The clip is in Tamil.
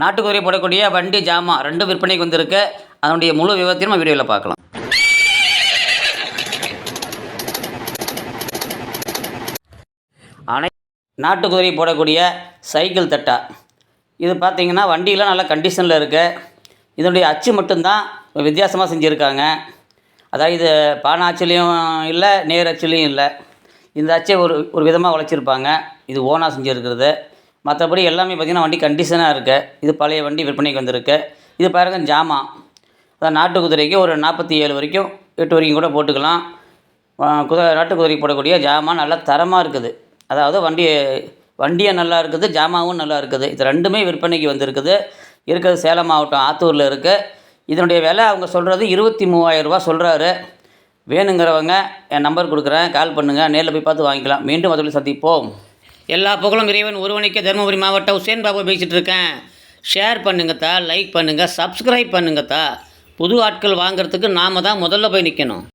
நாட்டுக்குரிய போடக்கூடிய வண்டி ஜாமான் ரெண்டும் விற்பனைக்கு வந்திருக்கு. அதனுடைய முழு விவரத்தையும் நம்ம வீடியோவில் பார்க்கலாம். அனை நாட்டுக்குதிரை போடக்கூடிய சைக்கிள் தட்டா. இது பார்த்தீங்கன்னா வண்டியெலாம் நல்ல கண்டிஷனில் இருக்குது இதனுடைய அச்சு மட்டும்தான் வித்தியாசமாக செஞ்சுருக்காங்க. அதாவது இது பானை அச்சுலேயும் இல்லை நேர் அச்சுலேயும் இல்லை. இந்த அச்சை ஒரு ஒரு விதமாக உழைச்சிருப்பாங்க. இது ஓனாக செஞ்சுருக்கிறது. மற்றபடி எல்லாமே பார்த்திங்கன்னா வண்டி கண்டிஷனாக இருக்குது இது பழைய வண்டி விற்பனைக்கு வந்திருக்கு. இது பாருங்கள் ஜாமான் அதான் நாட்டு குதிரைக்கு ஒரு நாற்பத்தி ஏழு வரைக்கும் எட்டு வரைக்கும் கூட போட்டுக்கலாம். குதிரை நாட்டு குதிரைக்கு போடக்கூடிய ஜாமான் நல்லா தரமாக இருக்குது. அதாவது வண்டி வண்டியும் நல்லா இருக்குது ஜாமாவும் நல்லா இருக்குது. இது ரெண்டுமே விற்பனைக்கு வந்திருக்குது. இருக்கிறது சேலம் மாவட்டம் ஆத்தூரில் இருக்குது இதனுடைய விலை அவங்க சொல்கிறது இருபத்தி மூவாயிரரூபா சொல்கிறாரு வேணுங்கிறவங்க என் நம்பர் கொடுக்குறேன். கால் பண்ணுங்கள் நேரில் போய் பார்த்து வாங்கிக்கலாம். மீண்டும் அதில் சந்திப்போம். எல்லா புகழும் இறைவன் ஒருவனுக்கே தருமபுரி மாவட்டம் உசேன் பாபு பேசிகிட்டு இருக்கேன் ஷேர் பண்ணுங்கத்தா லைக் பண்ணுங்கள் சப்ஸ்கிரைப் பண்ணுங்கத்தா. புது ஆட்கள் வாங்குறதுக்கு நாம தான் முதல்ல போய் நிற்கணும்